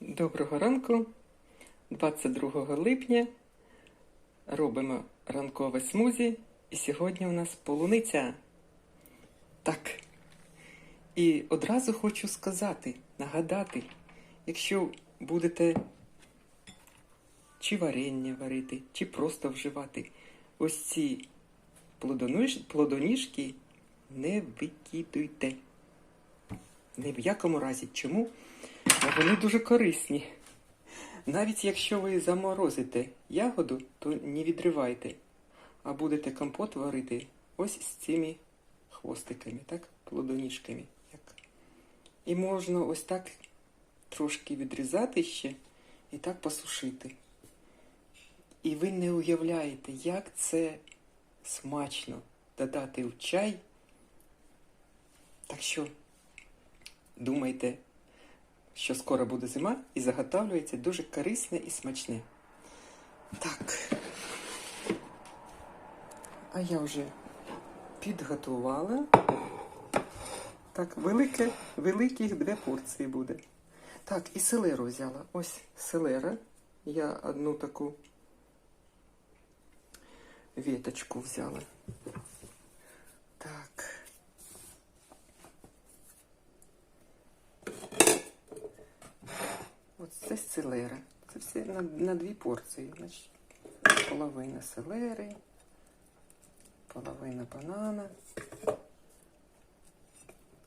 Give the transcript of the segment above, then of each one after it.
Доброго ранку, 22 липня. Робимо ранкове смузі, і сьогодні у нас полуниця. Так. І одразу хочу сказати, нагадати, якщо будете чи варення варити, чи просто вживати ось ці плодоніжки, не викидуйте. Ні в якому разі. Чому? Бо вони дуже корисні. Навіть якщо ви заморозите ягоду, то не відривайте, а будете компот варити ось з цими хвостиками, так? Плодоніжками. І можна ось так трошки відрізати ще і так посушити. І ви не уявляєте, як це смачно додати в чай. Так що думайте, що скоро буде зима і заготовлюється дуже корисне і смачне. Так. А я вже підготувала. Так, велике, великих дві порції буде. Так, і селеру взяла. Ось селера. Я одну таку веточку взяла. Так. Це селера. Це все на, на дві порції. Значить, половина селери, половина банана,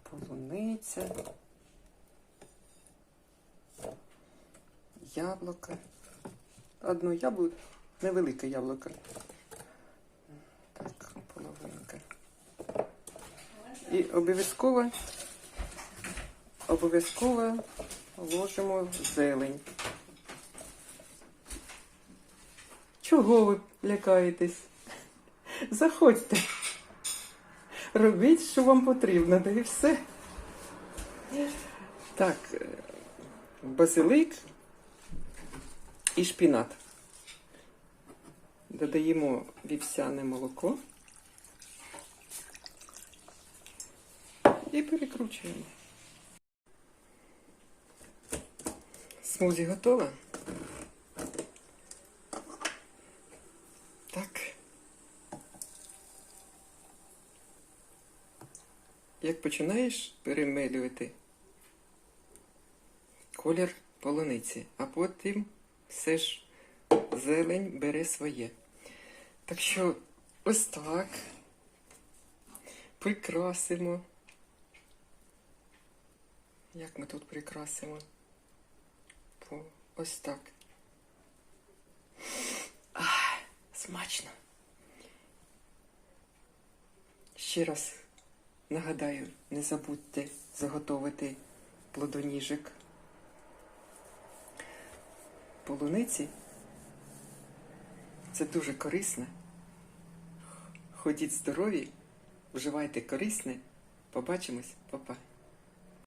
полуниця, яблуко. Одно яблуко, невелике яблуко. Так, половинка. І обов'язково обов'язково ложимо зелень. Чого ви лякаєтесь? Заходьте. Робіть, що вам потрібно, да і все. Так, е, базилик і шпінат. Додаємо вівсяне молоко і перекручуємо. Смузі готова? Так. Як починаєш перемелювати колір полуниці, а потім все ж зелень бере своє. Так що ось так прикрасимо. Як ми тут прикрасимо? По- Ось так. Ах, смачно. Ще раз нагадаю, не забудьте заготовити плодоніжок полуниці. Це дуже корисно. Ходіть здорові, вживайте корисне. Побачимось, Па-па.